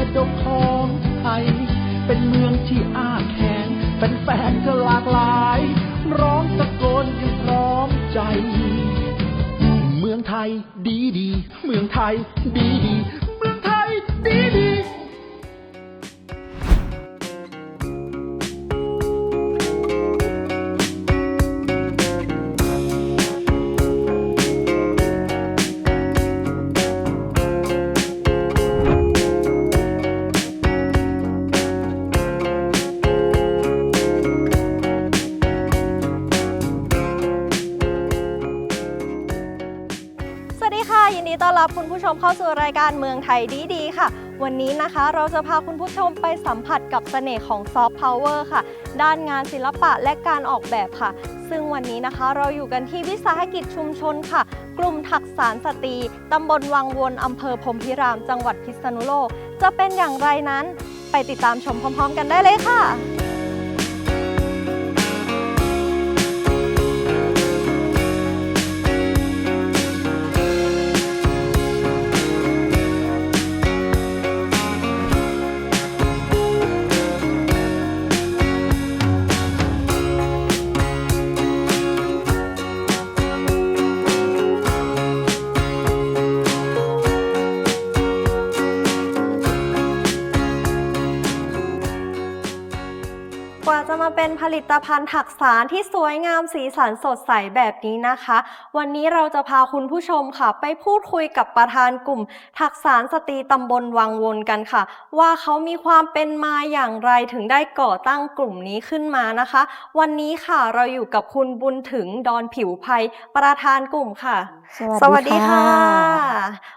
นมรดกของไทย เป็นเมืองที่อ้าแขนเป็นแฟนก็หลากหลาย ร้องตะโกนกันพร้อมใจ เมืองไทยดีดี เมืองไทยดีดี เมืองไทยดีดีาสู่รายการเมืองไทยดีๆ ค่ะ วันนี้นะคะเราจะพาคุณผู้ชมไปสัมผัสกับเสน่ห์ของซอฟต์พาวเวอร์ค่ะ ด้านงานศิลปะและการออกแบบค่ะ ซึ่งวันนี้นะคะเราอยู่กันที่วิสาหกิจชุมชนค่ะ กลุ่มถักสารสตรีตำบลวังวนอำเภอพรมพิราม จังหวัดพิษณุโลก จะเป็นอย่างไรนั้น ไปติดตามชมพร้อม ๆ กันได้เลยค่ะ ลิตภัณฑ์ถักสารที่สวยงามสีสันสดใสแบบนี้นะคะ วันนี้เราจะพาคุณผู้ชมค่ะ ไปพูดคุยกับประธานกลุ่ม ถักสารสตรีตำบลวังวนกันค่ะ ว่าเขามีความเป็นมาอย่างไรถึงได้ก่อตั้งกลุ่มนี้ขึ้นมานะคะ วันนี้ค่ะเราอยู่กับคุณบุญถึงดอนผิวภัยประธานกลุ่มค่ะ สวัสดีค่ะ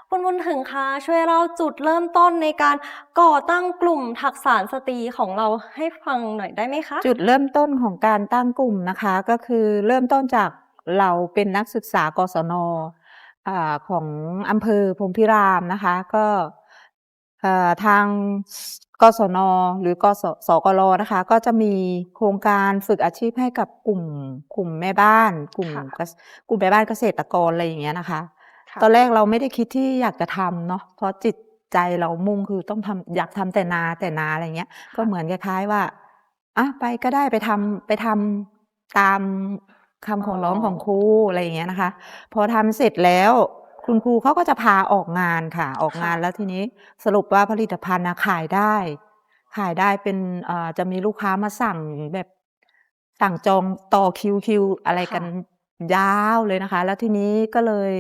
คุณบุญถึงคะช่วยเล่าจุดเริ่มต้นในการก่อตั้งกลุ่มถักสารสตรีของเราให้ฟังหน่อยได้ไหมคะ จุดเริ่มต้นของการตั้งกลุ่มนะคะ ก็คือเริ่มต้นจากเราเป็นนักศึกษากศนอาของอำเภอพรหมพิรามนะคะ ก็เอ่อ ทางกศนหรือกสสกลนะคะ ก็จะมีโครงการฝึกอาชีพให้กับกลุ่มกลุ่มแม่บ้าน กลุ่มค่ะเกษกลุ่มแม่บ้านเกษตรกรอะไรอย่างเงี้ยนะคะ ค่ะ ตอนแรกเราไม่ได้คิดที่อยากจะทำเนาะเพราะจิตใจเรามุ่งคือต้องทำอยากทำแต่นาแต่นาอะไรเงี้ย ก็เหมือนคล้ายๆว่าอะไปก็ได้ไปทำไปทำตามคำของร้องของครูอะไรอย่างเงี้ยนะคะ พอทำเสร็จแล้ว คุณครูเขาก็จะพาออกงานค่ะ ออกงานค่ะแล้วทีนี้สรุปว่าผลิตภัณฑ์นะขายได้ ขายได้เป็นเอ่อจะมีลูกค้ามาสั่งแบบสั่งจองต่อคิวคิวอะไรกันยาวเลยนะคะ แล้วทีนี้ก็เลย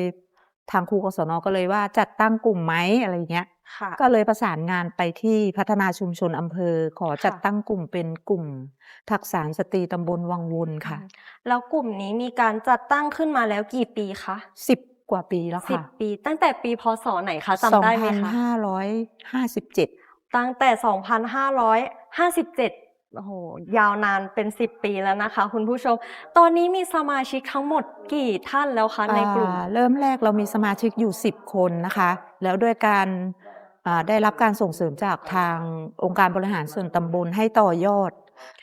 ทางครูกศนก็เลยว่าจัดตั้งกลุ่มไหมอะไรอย่างเงี้ย ค่ะ ก็เลยประสานงานไปที่พัฒนาชุมชนอำเภอ ขอจัดค่ะ ตั้งกลุ่มเป็นกลุ่ม ทักษานสตรีตำบลวังวนค่ะ แล้วกลุ่มนี้มีการจัดตั้งขึ้นมาแล้วกี่ปีคะสิบ กว่าปีแล้วสิบค่ะปี ตั้งแต่ปีพศไหนคะสองจำได้ไหมพันคะห้าร้อยห้าสิบเจ็ดตั้งแต่ 2557 โอ้โห ยาวนานเป็น 10 ปีแล้วนะคะ คุณผู้ชม ตอนนี้มีสมาชิกทั้งหมดกี่ท่านแล้วคะในกลุ่ม อ่าเริ่มแรกเรามีสมาชิกอยู่ 10 คนนะคะ แล้วด้วยการอ่าได้รับการส่งเสริมจากทางองค์การบริหารส่วนตำบลให้ต่อยอด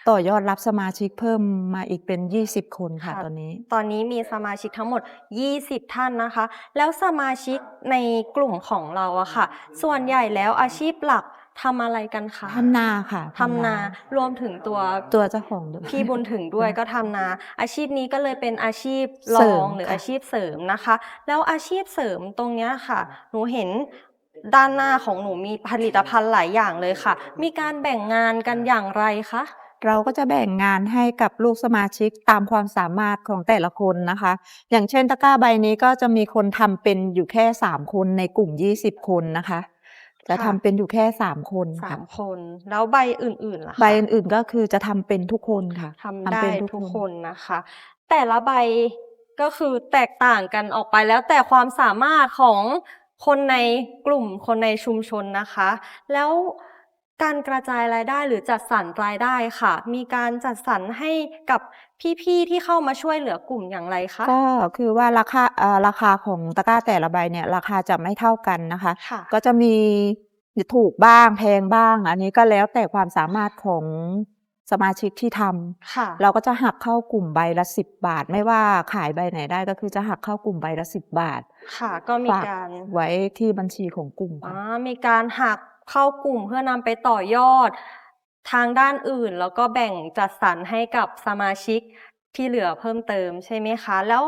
ต่อยอดรับสมาชิกเพิ่มมาอีกเป็น 20 คนค่ะค่ะตอนนี้ ตอนนี้มีสมาชิกทั้งหมด 20 ท่านนะคะ แล้วสมาชิกในกลุ่มของเราอะค่ะ ส่วนใหญ่แล้วอาชีพหลักทำอะไรกันคะทำนาค่ะทำนารวมถึงตัวตัวเจ้าของด้วยพี่บุญถึงด้วยก็ทำนา อาชีพนี้ก็เลยเป็นอาชีพรเสริอมงหรือค่ะอาชีพเสริมนะคะ แล้วอาชีพเสริมตรงเนี้ยค่ะ หนูเห็น ด้านหน้าของหนูมีผลิตภัณฑ์หลายอย่างเลยค่ะ มีการแบ่งงานกันอย่างไรคะ เราก็จะแบ่งงานให้กับลูกสมาชิกตามความสามารถของแต่ละคนนะคะ อย่างเช่นตะกร้าใบนี้ก็จะมีคนทำเป็นอยู่แค่สามคนในกลุ่มยี่สิบคนนะคะ จะทำเป็นอยู่แค่สามคนสาค่ะมคน แล้วใบอื่นๆล่ะคะใบอื่นๆก็คือจะทำเป็นทุกคนค่ะทำได้เป็นทุกคนนะคะ แต่ละใบก็คือแตกต่างกันออกไปแล้วแต่ความสามารถของ คนในกลุ่มคนในชุมชนนะคะ แล้วการกระจายรายได้หรือจัดสรรรายได้ค่ะ มีการจัดสรรให้กับพี่ๆที่เข้ามาช่วยเหลือกลุ่มอย่างไรคะก็คือว่าราคาเอ่อราคาของตะกร้าแต่ละใบเนี่ยราคาจะไม่เท่ากันนะคะค่ะก็จะมีถูกบ้างแพงบ้าง อันนี้ก็แล้วแต่ความสามารถของ สมาชิกที่ทำค่ะเราก็จะหักเข้ากลุ่มใบละสิบบาท ไม่ว่าขายใบไหนได้ก็คือจะหักเข้ากลุ่มใบละสิบบาท ค่ะ ก็มีฝากการไว้ที่บัญชีของกลุ่มอ๋อค่ะมีการหักเข้ากลุ่มเพื่อนำไปต่อยอด ทางด้านอื่น แล้วก็แบ่งจัดสรรให้กับสมาชิกที่เหลือเพิ่มเติมใช่ไหมคะ แล้ว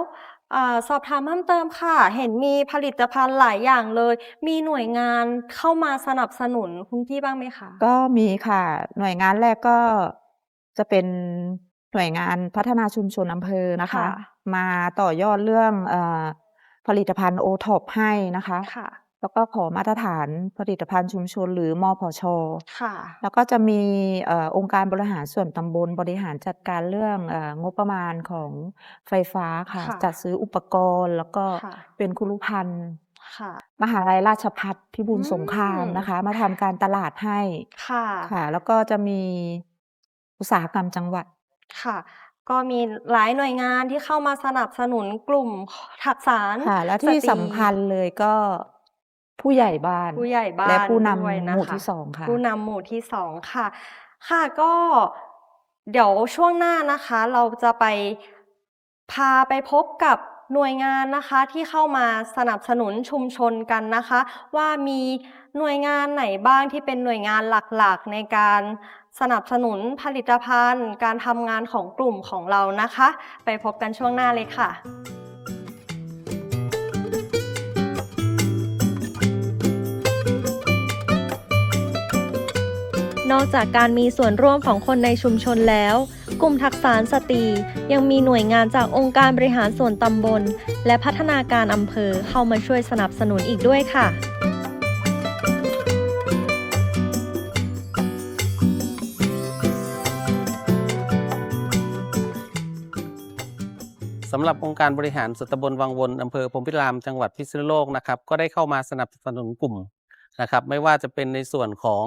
อาสอบถามเพิ่มเติมค่ะ เห็นมีผลิตภัณฑ์หลายอย่างเลย มีหน่วยงานเข้ามาสนับสนุนคุณพี่บ้างไหมคะ ก็มีค่ะ หน่วยงานแรกก็ จะเป็นหน่วยงานพัฒนาชุมชนอำเภอนะคะ ค่ะ มาต่อยอดเรื่องเออผลิตภัณฑ์โอท็อปให้นะคะ ค่ะ แล้วก็ขอมาตรฐานผลิตภัณฑ์ชุมชนหรือมพชค่ะ แล้วก็จะมีเออองค์การบริหารส่วนตำบลบริหารจัดการเรื่องเอองบประมาณของไฟฟ้าค่ะ ค่ะ จัดซื้ออุปกรณ์แล้วก็ค่ะ เป็นคุรุพันธ์ค่ะ มหาลัยราชภัฏพิบูลอืมสงครามนะคะ มาทำการตลาดให้ ค่ะ ค่ะ แล้วก็จะมี อุตสาหกรรมจังหวัดค่ะ ก็มีหลายหน่วยงานที่เข้ามาสนับสนุนกลุ่มถักสารค่ะ และที่ตรีสำคัญเลยก็ผู้ใหญ่บ้านผู้ใหญ่บ้านและผู้นด้วยำนะหมู่คะที่สองค่ะ ผู้นำหมู่ที่สองค่ะ ค่ะก็เดี๋ยวช่วงหน้านะคะ เราจะไปพาไปพบกับหน่วยงานนะคะที่เข้ามาสนับสนุนชุมชนกันนะคะ ว่ามีหน่วยงานไหนบ้างที่เป็นหน่วยงานหลักๆในการ สนับสนุนผลิตภัณฑ์ การทำงานของกลุ่มของเรานะคะ ไปพบกันช่วงหน้าเลยค่ะนอกจากการมีส่วนร่วมของคนในชุมชนแล้ว กลุ่มทักษานสตรียังมีหน่วยงานจากองค์การบริหารส่วนตำบล และพัฒนาการอำเภอเข้ามาช่วยสนับสนุนอีกด้วยค่ะ สำหรับองค์การบริหารส่วนตำบลวังวนอำเภอพรมพิรามจังหวัดพิษณุโลกนะครับก็ได้เข้ามาสนับสนุนกลุ่มนะครับไม่ว่าจะเป็นในส่วนของ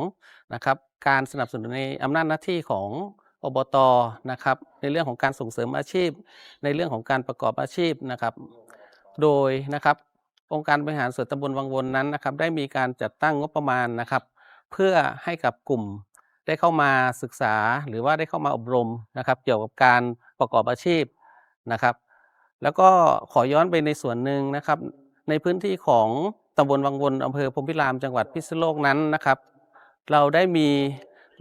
นะครับการสนับสนุนในอำนาจหน้าที่ของอบตนะครับในเรื่องของการส่งเสริมอาชีพ ในเรื่องของการประกอบอาชีพนะครับ โดยนะครับองค์การบริหารส่วนตำบลวังวนนั้นนะครับได้มีการจัดตั้งงบประมาณนะครับ เพื่อให้กับกลุ่มได้เข้ามาศึกษาหรือว่าได้เข้ามาอบรมนะครับ เกี่ยวกับการประกอบอาชีพนะครับ แล้วก็ขอย้อนไปในส่วนหนึ่งนะครับ ในพื้นที่ของตำบลวังวนอำเภอพรมพิรามจังหวัดพิษณุโลกนั้นนะครับ เราได้มี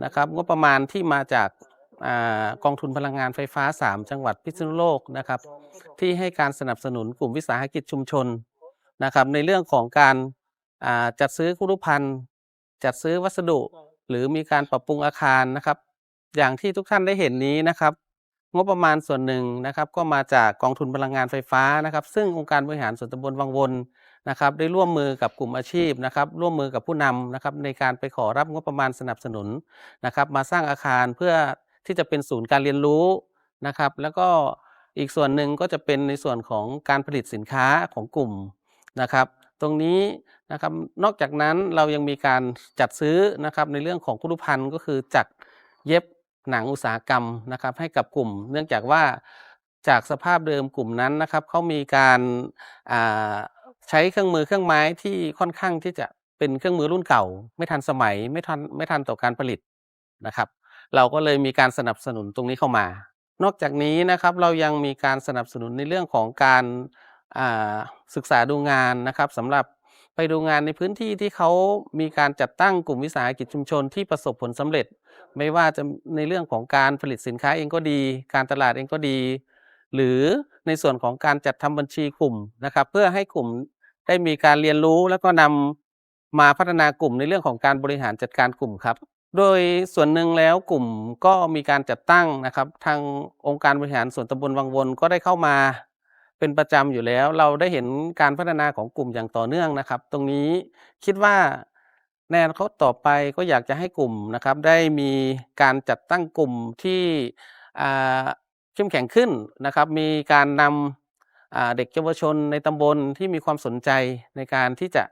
นะครับงบประมาณที่มาจากอากองทุนพลังงานไฟฟ้า 3 จังหวัดพิษณุโลกนะครับ ที่ให้การสนับสนุนกลุ่มวิสาหกิจชุมชนนะครับ ในเรื่องของการาจัดซื้อคุรุพันธ์จัดซื้อวัสดุ หรือมีการปรับปรุงอาคารนะครับ อย่างที่ทุกท่านได้เห็นนี้นะครับ งบประมาณส่วนหนึ่งนะครับ ก็มาจากกองทุนพลังงานไฟฟ้านะครับ ซึ่งองค์การบริหารส่วนตำบลวังวนนะครับ ได้ร่วมมือกับกลุ่มอาชีพนะครับ ร่วมมือกับผู้นำนะครับ ในการไปขอรับงบประมาณสนับสนุนนะครับ มาสร้างอาคารเพื่อที่จะเป็นศูนย์การเรียนรู้นะครับ แล้วก็อีกส่วนหนึ่งก็จะเป็นในส่วนของการผลิตสินค้าของกลุ่มนะครับ ตรงนี้นะครับนอกจากนั้นเรายังมีการจัดซื้อนะครับในเรื่องของคุรุพันธ์ก็คือจัดเย็บ หนังอุตสาหกรรมนะครับให้กับกลุ่ม เนื่องจากว่าจากสภาพเดิมกลุ่มนั้นนะครับเขามีการใช้เครื่องมือเครื่องไม้ที่ค่อนข้างที่จะเป็นเครื่องมือรุ่นเก่า ไม่ทันสมัยไม่ทันไม่ทันต่อการผลิตนะครับ เราก็เลยมีการสนับสนุนตรงนี้เข้ามา นอกจากนี้นะครับเรายังมีการสนับสนุนในเรื่องของการาศึกษาดูงานนะครับสำหรับไปดูงานในพื้นที่ที่เขามีการจัดตั้งกลุ่มวิสาหกิจชุมชนที่ประสบผลสำเร็จ ไม่ว่าจะในเรื่องของการผลิตสินค้าเองก็ดี การตลาดเองก็ดี หรือในส่วนของการจัดทำบัญชีกลุ่มนะครับ เพื่อให้กลุ่มได้มีการเรียนรู้แล้วก็นำมาพัฒนากลุ่มในเรื่องของการบริหารจัดการกลุ่มครับ โดยส่วนหนึ่งแล้วกลุ่มก็มีการจัดตั้งนะครับ ทางองค์การบริหารส่วนตำบลวังวนก็ได้เข้ามา เป็นประจำอยู่แล้ว เราได้เห็นการพัฒนาของกลุ่มอย่างต่อเนื่องนะครับ ตรงนี้คิดว่า ในอนาคตต่อไปก็อยากจะให้กลุ่มนะครับได้มีการจัดตั้งกลุ่มที่เข้มแข็งขึ้นนะครับ มีการนำเด็กเยาวชนในตำบลที่มีความสนใจในการที่จะ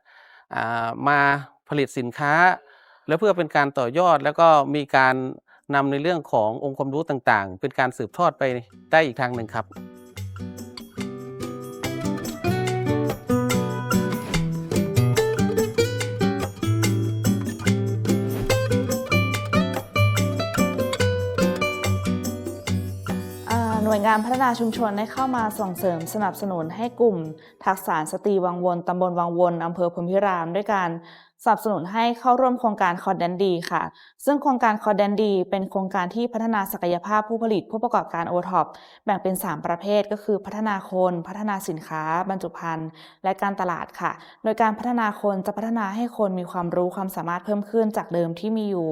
ามาผลิตสินค้า แล้วเพื่อเป็นการต่อยอดแล้วก็มีการนำในเรื่องขององค์ความรู้ต่างๆ เป็นการสืบทอดไปได้อีกทางหนึ่งครับาหน่วยงานพัฒนาชุมชนได้เข้ามาส่งเสริมสนับสนุนให้กลุ่ม ทักษานสตรีวังวนตำบลวังวนอำเภอพรมพิราม ด้วยการสนับสนุนให้เข้าร่วมโครงการคอร์ดแดนดีค่ะ ซึ่งโครงการคอร์ดแดนดี เป็นโครงการที่พัฒนาศักยภาพผู้ผลิตผู้ประกอบการโอท็อปแบ่งเป็น 3 ประเภทก็คือพัฒนาคน พัฒนาสินค้า บรรจุภัณฑ์ และการตลาดค่ะ โดยการพัฒนาคนจะพัฒนาให้คนมีความรู้ความสามารถเพิ่มขึ้นจากเดิมที่มีอยู่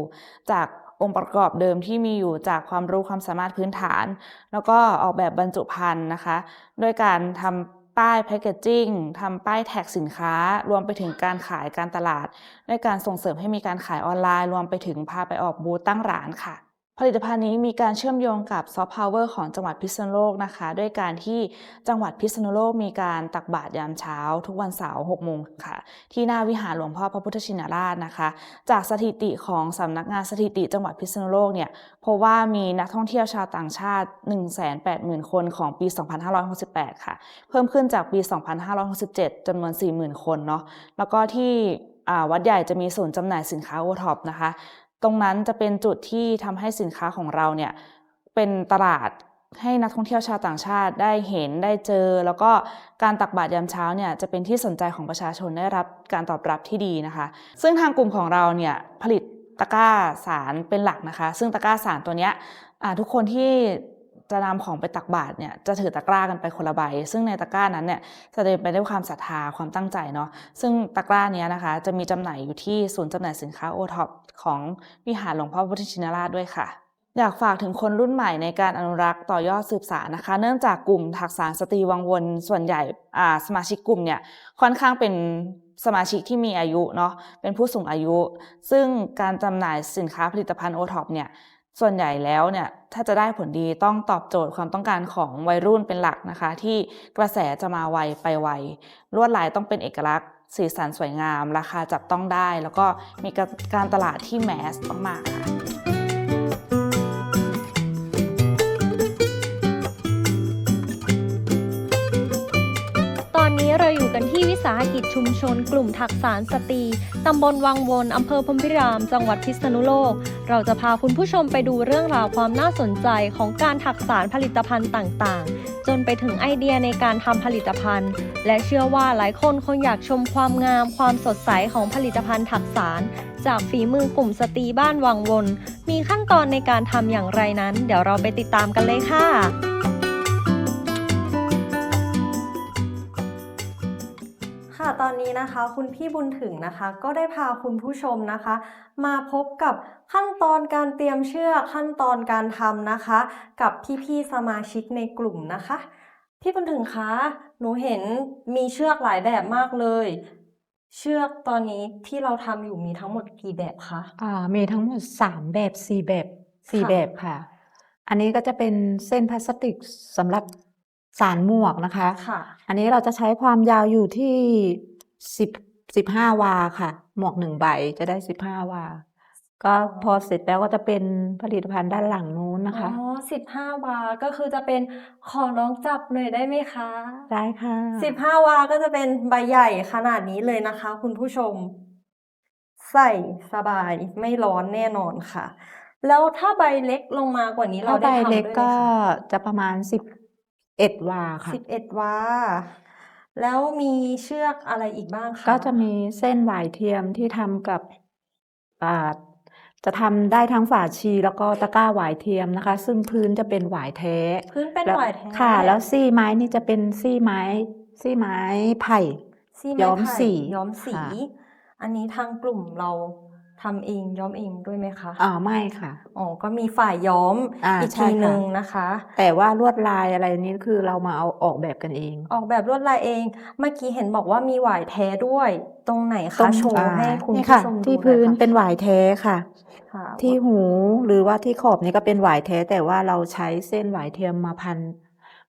จาก องค์ประกอบเดิมที่มีอยู่จากความรู้ความสามารถพื้นฐาน แล้วก็ออกแบบบรรจุภัณฑ์นะคะ ด้วยการทำป้ายแพคเกจจิ้งทำป้ายแท็กสินค้า รวมไปถึงการขายการตลาด ด้วยการส่งเสริมให้มีการขายออนไลน์ รวมไปถึงพาไปออกบูธตั้งร้านค่ะ ผลิตภัณฑ์นี้มีการเชื่อมโยงกับซอฟต์พาวเวอร์ของจังหวัดพิษณุโลกนะคะ ด้วยการที่จังหวัดพิษณุโลกมีการตักบาตรยามเช้า ทุกวันเสาร์6โมงค่ะ ที่หน้าวิหารหลวงพ่อพระพุทธชินราชนะคะ จากสถิติของสำนักงานสถิติจังหวัดพิษณุโลกเนี่ยพบว่ามีนักท่องเที่ยวชาวต่างชาติ 180,000 คนของปี 2568 ค่ะ เพิ่มขึ้นจากปี 2567จำนวน 40,000 คนเนาะแล้วก็ที่วัดใหญ่จะมีศูนย์จำหน่ายสินค้าโอท็อปนะคะ ตรงนั้นจะเป็นจุดที่ทำให้สินค้าของเราเนี่ยเป็นตลาดให้นักท่องเที่ยวชาวต่างชาติได้เห็นได้เจอ แล้วก็การตักบาตรยามเช้าเนี่ยจะเป็นที่สนใจของประชาชนได้รับการตอบรับที่ดีนะคะ ซึ่งทางกลุ่มของเราเนี่ยผลิตตะกร้าสารเป็นหลักนะคะ ซึ่งตะกร้าสารตัวเนี้ยทุกคนที่ จะนำของไปตักบาตรเนี่ยจะถือตะกร้ากันไปคนละใบ ซึ่งในตะกร้านั้นเนี่ยจะเต็มไปด้วยความศรัทธาความตั้งใจเนาะซึ่งตะกร้านี้นะคะ จะมีจำหน่ายอยู่ที่ศูนย์จำหน่ายสินค้าโอท็อปของวิหารหลวงพ่อพุทธชินราชด้วยค่ะอยากฝากถึงคนรุ่นใหม่ในการอนุรักษ์ต่อยอดสืบสานนะคะ เนื่องจากกลุ่มทักษานสตรีวังวนส่วนใหญ่สมาชิกกลุ่มเนี่ยค่อนข้างเป็นสมาชิกที่มีอายุเนาะเป็นผู้สูงอายุ ซึ่งการจำหน่ายสินค้าผลิตภัณฑ์โอท็อปเนี่ย ส่วนใหญ่แล้วเนี่ยถ้าจะได้ผลดีต้องตอบโจทย์ความต้องการของวัยรุ่นเป็นหลักนะคะ ที่กระแสจะมาไวไปไวลวดลายต้องเป็นเอกลักษณ์ สีสันสวยงาม ราคาจับต้องได้ แล้วก็มีการตลาดที่แมสมากๆค่ะ สาหกิจชุมชน กลุ่มถักสารสตรีตำบลวังวนอำเภอพรมพิราม จังหวัดพิษณุโลก เราจะพาคุณผู้ชมไปดูเรื่องราวความน่าสนใจของการถักสารผลิตภัณฑ์ต่างๆ จนไปถึงไอเดียในการทำผลิตภัณฑ์ และเชื่อว่าหลายคนคงอยากชมความงาม ความสดใสของผลิตภัณฑ์ถักสาร จากฝีมือกลุ่มสตรีบ้านวังวน มีขั้นตอนในการทำอย่างไรนั้น เดี๋ยวเราไปติดตามกันเลยค่ะ นนี้นะคะ คุณพี่บุญถึงนะคะ ก็ได้พาคุณผู้ชมนะคะ มาพบกับขั้นตอนการเตรียมเชือกขั้นตอนการทำนะคะ กับพี่ๆสมาชิกในกลุ่มนะคะ พี่บุญถึงคะหนูเห็นมีเชือกหลายแบบมากเลย เชือกตอนนี้ที่เราทำอยู่มีทั้งหมดกี่แบบคะอ่ามีทั้งหมดสามแบบสี่แบบสี่ค่ะแบบค่ะ อันนี้ก็จะเป็นเส้นพลาสติกสำหรับสารหมวกนะคะ ค่ะ อันนี้เราจะใช้ความยาวอยู่ที่ สิบสิบห้าวาค่ะ หมวกหนึ่งใบจะได้สิบห้าวา ก็พอเสร็จแล้วก็จะเป็นผลิตภัณฑ์ด้านหลังนู้นนะคะ อ๋อสิบห้าวา ก็คือจะเป็นขอน้องจับเลยได้ไหมคะได้ค่ะสิบห้าวา ก็จะเป็นใบใหญ่ขนาดนี้เลยนะคะ คุณผู้ชม ใส่สบายไม่ร้อนแน่นอนค่ะ แล้วถ้าใบเล็กลงมากว่านี้เราถ้าใบได้ทำเล็กด้วยไหมก็คะจะประมาณสิบเอ็ดวาค่ะสิบเอ็ดวา แล้วมีเชือกอะไรอีกบ้างคะ ก็จะมีเส้นหวายเทียมที่ทำกับอ่าจะทำได้ทั้งฝาชีแล้วก็ตะกร้าหวายเทียมนะคะ ซึ่งพื้นจะเป็นหวายแท้พื้นเป็นแล้วหวายแท้ค่ะ แล้วซี่ไม้นี่จะเป็นซี่ไม้ซี่ไม้ไผ่ ซี่ไม้ย้อมไผ่สีย้อมสี ค่ะ อันนี้ทางกลุ่มเรา ทำเองย้อมเองด้วยไหมคะอ่าไม่ค่ะ อ๋อ ก็มีฝ่ายย้อมอ่าอีกใช่ทีค่ะหนึ่งนะคะ แต่ว่าลวดลายอะไรนี้คือเรามาเอาออกแบบกันเอง ออกแบบลวดลายเอง เมื่อกี้เห็นบอกว่ามีหวายแท้ด้วย ตรงไหนตรคะง โชว์อ่าให้คุณนี่ผู้ค่ะ ชมดูที่หอยพื้นค่ะเป็นหวายแท้ค่ะ ค่ะที่หูหรือว่าที่ขอบนี่ก็เป็นหวายแท้ แต่ว่าเราใช้เส้นหวายเทียมมาพัน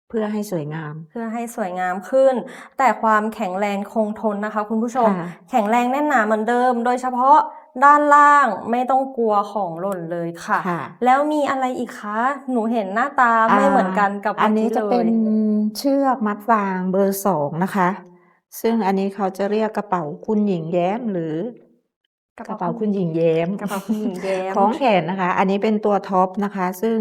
เพื่อให้สวยงาม เพื่อให้สวยงามขึ้น แต่ความแข็งแรงคงทนนะคะ คุณผู้ชม ค่ะ แข็งแรงแน่นหนาเหมือนเดิม โดยเฉพาะ ด้านล่างไม่ต้องกลัวของหล่นเลยค่ะค่ะ แล้วมีอะไรอีกคะ หนูเห็นหน้าตาไม่เหมือนกันกับอันนี้มื่จะกี้เป็นลยเชือกมัดฟางเบอร์สองนะคะ ซึ่งอันนี้เขาจะเรียกกระเป๋าคุณหญิงแย้มหรือกระเป๋าคุณหญิงแย้มกระเป๋าคุณหญิงแย้มของแขนนะคะ อันนี้เป็นตัวท็อปนะคะ ซึ่ง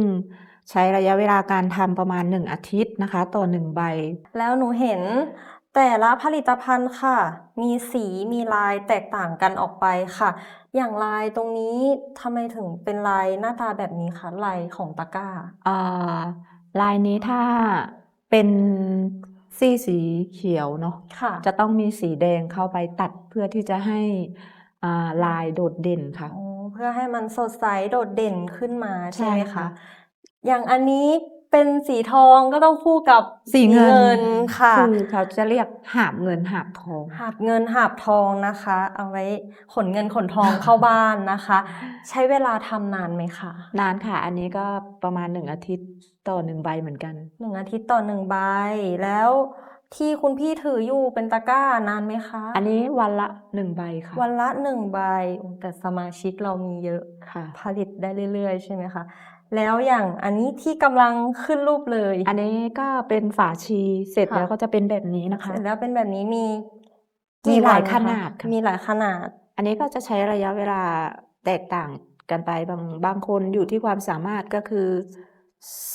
ใช้ระยะเวลาการทำประมาณหนึ่งอาทิตย์นะคะ ต่อหนึ่งใบ แล้วหนูเห็น แต่ละผลิตภัณฑ์ค่ะ มีสีมีลายแตกต่างกันออกไปค่ะ อย่างลายตรงนี้ทำไมถึงเป็นลายหน้าตาแบบนี้คะลายของตะกร้าอ่าลายนี้ถ้าเป็นซี่สีเขียวเนาะค่ะจะต้องมีสีแดงเข้าไปตัดเพื่อที่จะให้อ่าลายโดดเด่นค่ะอ๋อเพื่อให้มันสดใสโดดเด่นขึ้นมาใช่ไหมใช่คะค่ะอย่างอันนี้ เป็นสีทองก็ต้องคู่กับสีเงินค่ะ คือเขาจะเรียกหาบเงินหาบทอง หาบเงินหาบทองนะคะ เอาไว้ขนเงินขนทองเข้าบ้านนะคะ ใช้เวลาทำนานไหมคะนานค่ะ อันนี้ก็ประมาณหนึ่งอาทิตย์ต่อหนึ่งใบเหมือนกันหนึ่งอาทิตย์ต่อหนึ่งใบแล้วที่คุณพี่ถืออยู่เป็นตะกร้านานไหมคะ อันนี้วันละหนึ่งใบค่ะ วันละหนึ่งใบโอ้แต่สมาชิกเรามีเยอะค่ะ ผลิตได้เรื่อย ๆ ใช่ไหมคะ แล้วอย่างอันนี้ที่กำลังขึ้นรูปเลย อันนี้ก็เป็นฝาชีเสร็จค่ะแล้วก็จะเป็นแบบนี้นะคะ เสร็จแล้วเป็นแบบนี้มีมีกี่หลายวันขคะนาดค่ะมีหลายขนาด อันนี้ก็จะใช้ระยะเวลาแตกต่างกันไปบางบางคนอยู่ที่ความสามารถก็คือ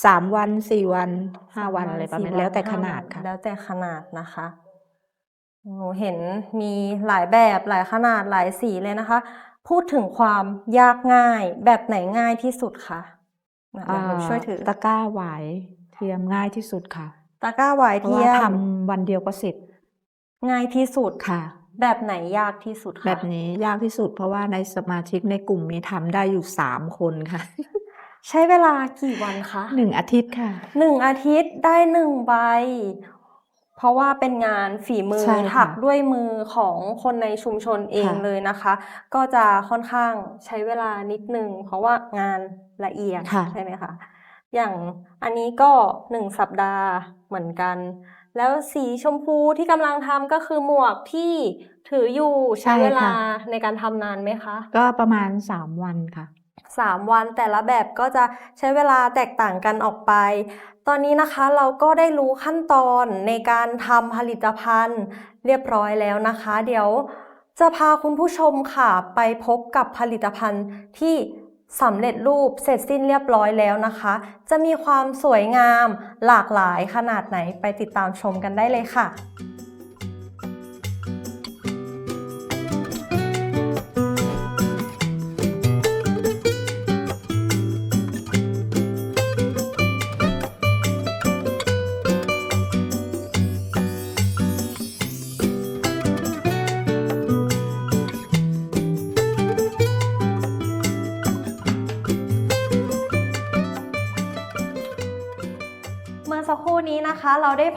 สามวันสี่วันห้าวันอะไรประมาณสี่นี้แล้วแต่ห้ขนาดวัค่ะ แล้วแต่ขนาดนะคะหนูเห็นมีหลายแบบหลายขนาดหลายสีเลยนะคะ พูดถึงความยากง่ายแบบไหนง่ายที่สุดคะ อะเดี๋ยวหนูช่วยถือตะกร้าหวายเทียมง่ายที่สุดค่ะ ตะกร้าหวายเพราะเทีว่ายมทำวันเดียวก็เสร็จ ง่ายที่สุดค่ะ แบบไหนยากที่สุดคะแบบนี้ยากที่สุด เพราะว่าในสมาชิกในกลุ่มมีทำได้อยู่สามคนค่ะ ใช้เวลากี่วันคะหนึ่งอาทิตย์ค่ะหนึ่งอาทิตย์ได้หนึ่งใบ เพราะว่าเป็นงานฝีมือใช่ค่ะถักด้วยมือของคนในชุมชนเองค่ะเลยนะคะ ก็จะค่อนข้างใช้เวลานิดนึง เพราะว่างานละเอียดค่ะใช่ไหมคะอย่างอันนี้ก็หนึ่งสัปดาห์เหมือนกัน แล้วสีชมพูที่กำลังทำก็คือหมวกที่ถืออยู่ใช้ใช่เวลาค่ะในการทำนานไหมคะ ก็ประมาณสามวันค่ะ สามวัน แต่ละแบบก็จะใช้เวลาแตกต่างกันออกไป ตอนนี้นะคะเราก็ได้รู้ขั้นตอนในการทำผลิตภัณฑ์เรียบร้อยแล้วนะคะ เดี๋ยวจะพาคุณผู้ชมค่ะ ไปพบกับผลิตภัณฑ์ที่สำเร็จรูปเสร็จสิ้นเรียบร้อยแล้วนะคะ จะมีความสวยงามหลากหลายขนาดไหนไปติดตามชมกันได้เลยค่ะ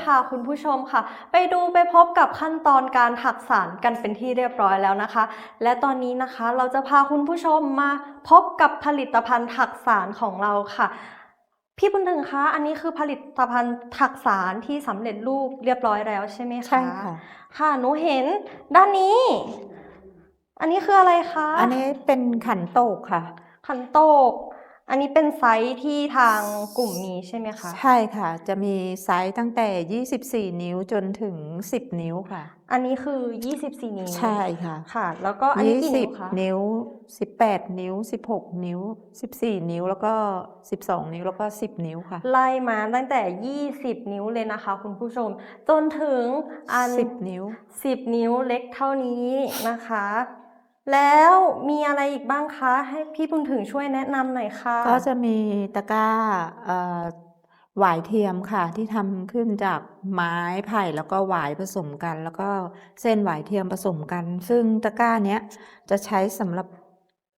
พาคุณผู้ชมค่ะ ไปดูไปพบกับขั้นตอนการถักสารกันเป็นที่เรียบร้อยแล้วนะคะ และตอนนี้นะคะเราจะพาคุณผู้ชมมาพบกับผลิตภัณฑ์ถักสารของเราค่ะพี่บุญถึงคะอันนี้คือผลิตภัณฑ์ถักสารที่สำเร็จรูปเรียบร้อยแล้วใช่ไหมคะใช่ค่ะ ค่ะหนูเห็นด้านนี้ อันนี้คืออะไรคะ อันนี้เป็นขันโตกค่ะ ขันโตก อันนี้เป็นไซส์ที่ทางกลุ่มมีใช่ไหมคะ ใช่ค่ะ จะมีไซส์ตั้งแต่ 24 นิ้วจนถึง 10 นิ้วค่ะ อันนี้คือ 24 นิ้ว ใช่ค่ะ ค่ะ แล้วก็อันนี้กี่นิ้วคะ20นิ้ว 18 นิ้ว 16 นิ้ว 14 นิ้วแล้วก็ 12 นิ้วแล้วก็ 10 นิ้วค่ะ ไล่มาตั้งแต่ 20 นิ้วเลยนะคะ คุณผู้ชม จนถึงอัน 10 นิ้ว 10 นิ้วเล็กเท่านี้นะคะ แล้วมีอะไรอีกบ้างคะ ให้พี่บุญถึงช่วยแนะนำหน่อยค่ะ ก็จะมีตะกร้าหวายเทียมค่ะ ที่ทำขึ้นจากไม้ไผ่แล้วก็หวายผสมกัน แล้วก็เส้นหวายเทียมผสมกัน ซึ่งตะกร้าเนี้ยจะใช้สำหรับ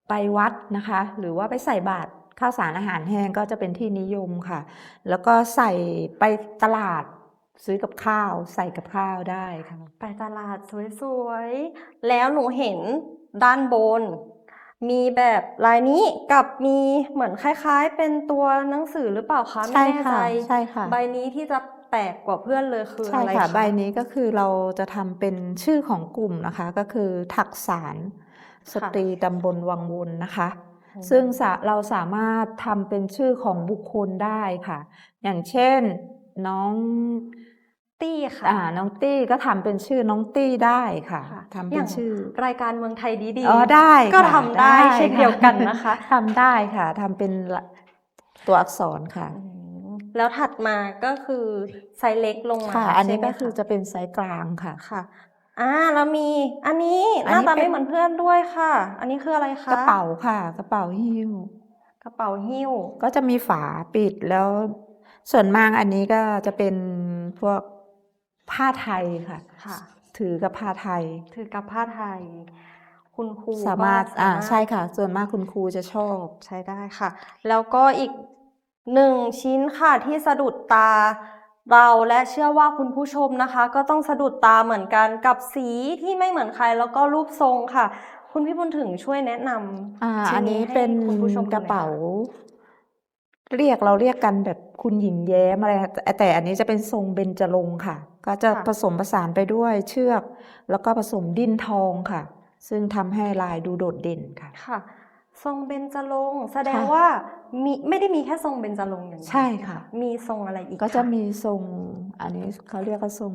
ไปวัดนะคะ หรือว่าไปใส่บาตรข้าวสารอาหารแห้งก็จะเป็นที่นิยมค่ะ แล้วก็ใส่ไปตลาด ซื้อกับข้าวใส่กับข้าวได้ค่ะไปตลาดสวยๆ แล้วหนูเห็นด้านบน มีแบบลายนี้กับมีเหมือนคล้ายๆ เป็นตัวหนังสือหรือเปล่าคะไม่ใช่แน่ใจค่ะใช่ค่ะ ใบนี้ที่จะแปลกกว่าเพื่อนเลยคือใช่อะไรค่ะคะใบนี้ก็คือเราจะทำเป็นชื่อของกลุ่มนะคะ ก็คือถักสารสตรีตำบลวังวนนะคะอืมซึ่งสะเราสามารถทำเป็นชื่อของบุคคลได้ค่ะ อย่างเช่น น้องตี้ค่ะอ่าน้องตี้ก็ทำเป็นชื่อน้องตี้ได้ค่ะค่ะทำอเป็นย่างชื่อ รายการเมืองไทยดีดีอ๋อได้ก็ค่ะทำได้เช่นเดียวกันนะคะทำได้ค่ะทำเป็นละตัวอักษรค่ะอืมแล้วถัดมาก็คือไซส์เล็กลงมาค่ะ อันนี้ใช่ไหมก็คือจะเป็นไซส์กลางค่ะค่ะอ่าแล้วมีอันนี้หอันน้านี้ตาเป็นไม่เหมือนเพื่อนด้วยค่ะ อันนี้คืออะไรคะกระเป๋าค่ะ กระเป๋าหิ้วกระเป๋าหิ้วก็จะมีฝาปิดแล้ว ส่วนมากอันนี้ก็จะเป็นพวกผ้าไทยค่ะ ค่ะ ถือกับผ้าไทย ถือกับผ้าไทย คุณครูสามารถก็อ่าสมรถใช่ค่ะ ส่วนมากคุณครูจะชอบใช้ได้ค่ะ แล้วก็อีกหนึ่งชิ้นค่ะที่สะดุดตาเราและเชื่อว่าคุณผู้ชมนะคะ ก็ต้องสะดุดตาเหมือนกันกับสีที่ไม่เหมือนใครแล้วก็รูปทรงค่ะ คุณพี่บุญถึงช่วยแนะนำอ่าชิ้อันนี้ให้เป็นคุณผู้ชมดูหกน่ระอยเป๋าค่ เรียกเราเรียกกันแบบคุณหญิงแย้มอะไรแต่แต่อันนี้จะเป็นทรงเบญจรงค์ค่ะ ก็จะค่ะผสมผสานไปด้วยเชือก แล้วก็ผสมดิ้นทองค่ะ ซึ่งทำให้ลายดูโดดเด่นค่ะค่ะ ทรงเบญจรงค์แสดงค่ะว่ามีไม่ได้มีแค่ทรงเบญจรงค์อย่างเดียวใช่ค่ะ มีทรงอะไรอีกก็จะคมีทรงอันนี้เขาเรียกว่าทรง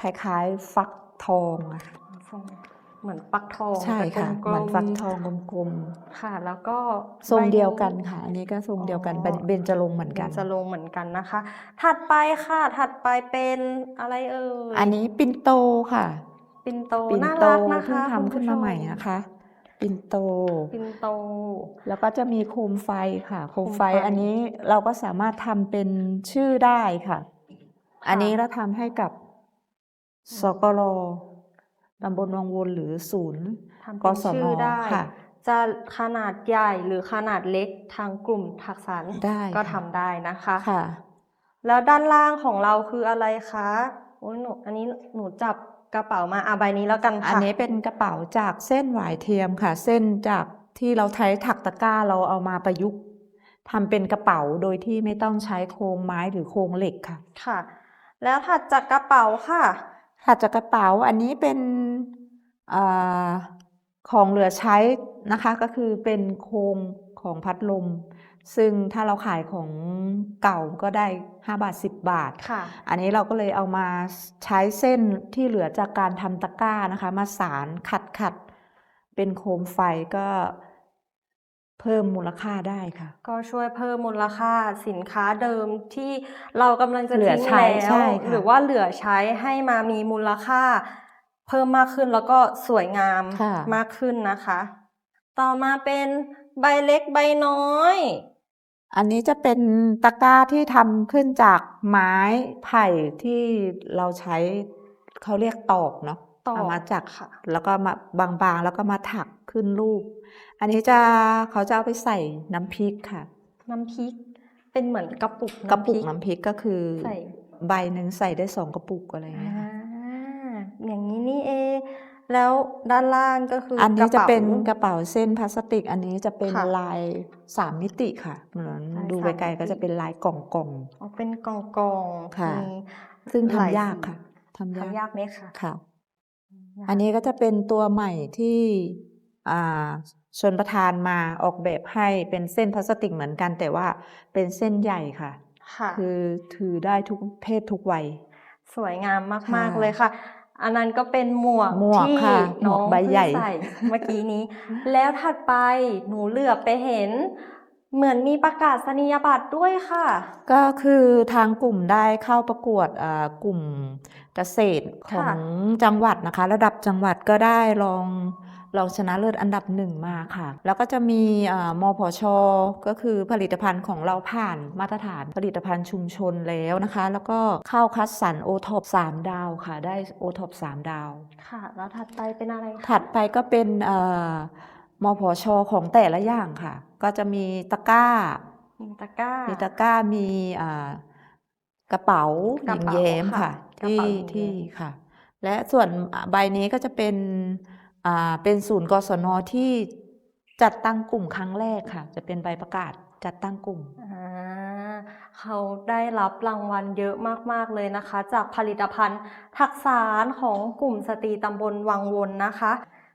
คล้ายๆ ฟักทองอะค่ะทรง เหมือนปักทองใช่ค่ะแต่กลเหมือนฟักๆทองกลมค่ะ แล้วก็ๆทรงใบเดียวกันค่ะ อันนี้ก็ทรงเดียวกันอ๋อเป็นเบญจรงค์เหมือนกันเบญจรงค์เหมือนกันนะคะ ถัดไปค่ะ ถัดไปเป็นอะไรเอ่ยอันนี้ปินโตค่ะ ปินโตปินน่าโตรักนะคะเพิ่งทำขึ้นมาใหม่ณผู้ชนะคะปินโตปินโต แล้วก็จะมีโคมไฟค่ะโคมไฟโคมไฟอันนี้เราก็สามารถทำเป็นชื่อได้ค่ะ อันนี้เราทำให้กับสกร ตำบลวังวนหรือศูนย์ทำกเป็นศนชื่อได้ค่ะ จะขนาดใหญ่หรือขนาดเล็กทางกลุ่มทักษะได้ก็ค่ะทำได้นะคะค่ะ แล้วด้านล่างของเราคืออะไรคะโอ้ยหนูอันนี้หนูจับกระเป๋ามาอาใบนี้แล้วกันค่ะ อันนี้เป็นกระเป๋าจากเส้นหวายเทียมค่ะ เส้นจากที่เราใช้ถักตะกร้าเราเอามาประยุกต์ทำเป็นกระเป๋าโดยที่ไม่ต้องใช้โครงไม้หรือโครงเหล็กค่ะ ค่ะ แล้วถัดจากกระเป๋าค่ะ ถัดจากกระเป๋าอันนี้เป็นอาของเหลือใช้นะคะก็คือเป็นโครงของพัดลม ซึ่งถ้าเราขายของเก่าก็ได้ 5 บาท 10 บาทค่ะ อันนี้เราก็เลยเอามาใช้เส้นที่เหลือจากการทำตะกร้านะคะ มาสารขัดขัดเป็นโคมไฟก็ เพิ่มมูลค่าได้ค่ะ ก็ช่วยเพิ่มมูลค่าสินค้าเดิมที่เรากำลังจะเหลือทิ้งใช้แล้วใช่ค่ะหรือว่าเหลือใช้ให้มามีมูลค่า เพิ่มมากขึ้นแล้วก็สวยงามค่ะมากขึ้นนะคะ ต่อมาเป็นใบเล็กใบน้อย อันนี้จะเป็นตะกร้าที่ทำขึ้นจากไม้ไผ่ที่เราใช้เขาเรียกตอกเนาะตอกเอามาจากค่ะแล้วก็มาบางๆ แล้วก็มาถักขึ้นรูป อันนี้จะเขาจะเอาไปใส่น้ำพริกค่ะ น้ำพริก เป็นเหมือนกระปุกกระปุกน้ำน้ำพริกก็คือใส่ใบหนึ่งใส่ได้สองกระปุกอะไรอย่างเงี้ยอ่าค่ะอย่างนี้นี่เองแล้วด้านล่างก็คืออัอันนี้จะเป็นกระเป๋าเส้นพลาสติก อันนี้จะเป็นค่ะลายสามมิติค่ะเหมือนลายดูสามไกลๆก็มิติจะเป็นลายกล่องอ๋อเป็นกล่องกล่องๆค่ะมีๆซึ่งหลทำยากสีค่ะทำยากทำยากไหมคะค่ะยากอันนี้ก็จะเป็นตัวใหม่ที่อ่า ชนประทานมาออกแบบให้เป็นเส้นพลาสติกเหมือนกันแต่ว่าเป็นเส้นใหญ่ค่ะ ค่ะคือถือได้ทุกเพศทุกวัย สวยงามมากค่ะๆเลยค่ะ อันนั้นก็เป็นหมวกหมวกที่ค่ะหมน้วอกงใบเพิ่งใหญ่ใส่เมื่อกี้นี้ แล้วถัดไปหนูเหลือบไปเห็น เหมือนมีประกาศนียบัตรด้วยค่ะ ก็คือทางกลุ่มได้เข้าประกวดอ่ากลุ่มเกษตรขค่ะองจังหวัดนะคะ ระดับจังหวัดก็ได้รอง รองชนะเลิศอันดับหนึ่งมาค่ะ แล้วก็จะมีอ่ามพช ก็คือผลิตภัณฑ์ของเราผ่านมาตรฐานผลิตภัณฑ์ชุมชนแล้วนะคะ แล้วก็เข้าคัดสรรโอท็อปสามดาวค่ะ ได้โอท็อปสามดาว ค่ะ แล้วถัดไปเป็นอะไรคะถัดไปก็เป็นเอ่อมพช ของแต่ละอย่างค่ะ ก็จะมีตะกร้า มีตะกร้า มีตะกร้า มีอ่ากระเป๋าหกระญิงเป๋าแย้มค่ะค่ะกระที่เป๋าหญิงแย้มที่ค่ะ และส่วนใบนี้ก็จะเป็นอ่า เป็นศูนย์กศนที่จัดตั้งกลุ่มครั้งแรกค่ะ จะเป็นใบประกาศจัดตั้งกลุ่มอ่าเขาได้รับรางวัลเยอะมาก ๆ เลยนะคะ จากผลิตภัณฑ์ทักษานของกลุ่มสตรีตำบลวังวนนะคะ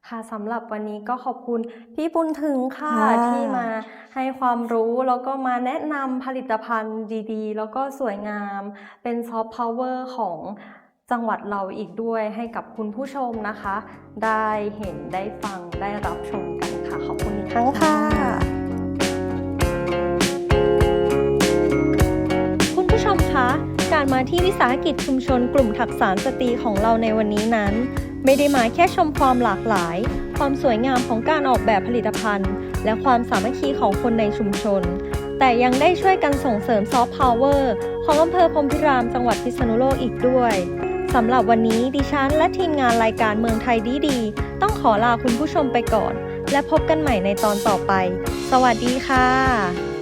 ค่ะสำหรับวันนี้ก็ขอบคุณพี่บุญถึงค่ะค่ะที่มาให้ความรู้แล้วก็มาแนะนำผลิตภัณฑ์ดี ๆ แล้วก็สวยงามเป็นซอฟต์พาวเวอร์ของ จังหวัดเราอีกด้วยให้กับคุณผู้ชมนะคะ ได้เห็นได้ฟังได้รับชมกันค่ะ ขอบคุณอีกครั้งค่ะคุณผู้ชมคะการมาที่วิสาหกิจชุมชนกลุ่มถักสารสตรีของเราในวันนี้นั้น ไม่ได้มาแค่ชมความหลากหลาย ความสวยงามของการออกแบบผลิตภัณฑ์ และความสามัคคีของคนในชุมชน แต่ยังได้ช่วยกันส่งเสริมซอฟต์พาวเวอร์ของอำเภอพรมพิรามจังหวัดพิษณุโลกอีกด้วย สำหรับวันนี้ดิฉันและทีมงานรายการเมืองไทยดีๆ ต้องขอลาคุณผู้ชมไปก่อน และพบกันใหม่ในตอนต่อไป สวัสดีค่ะ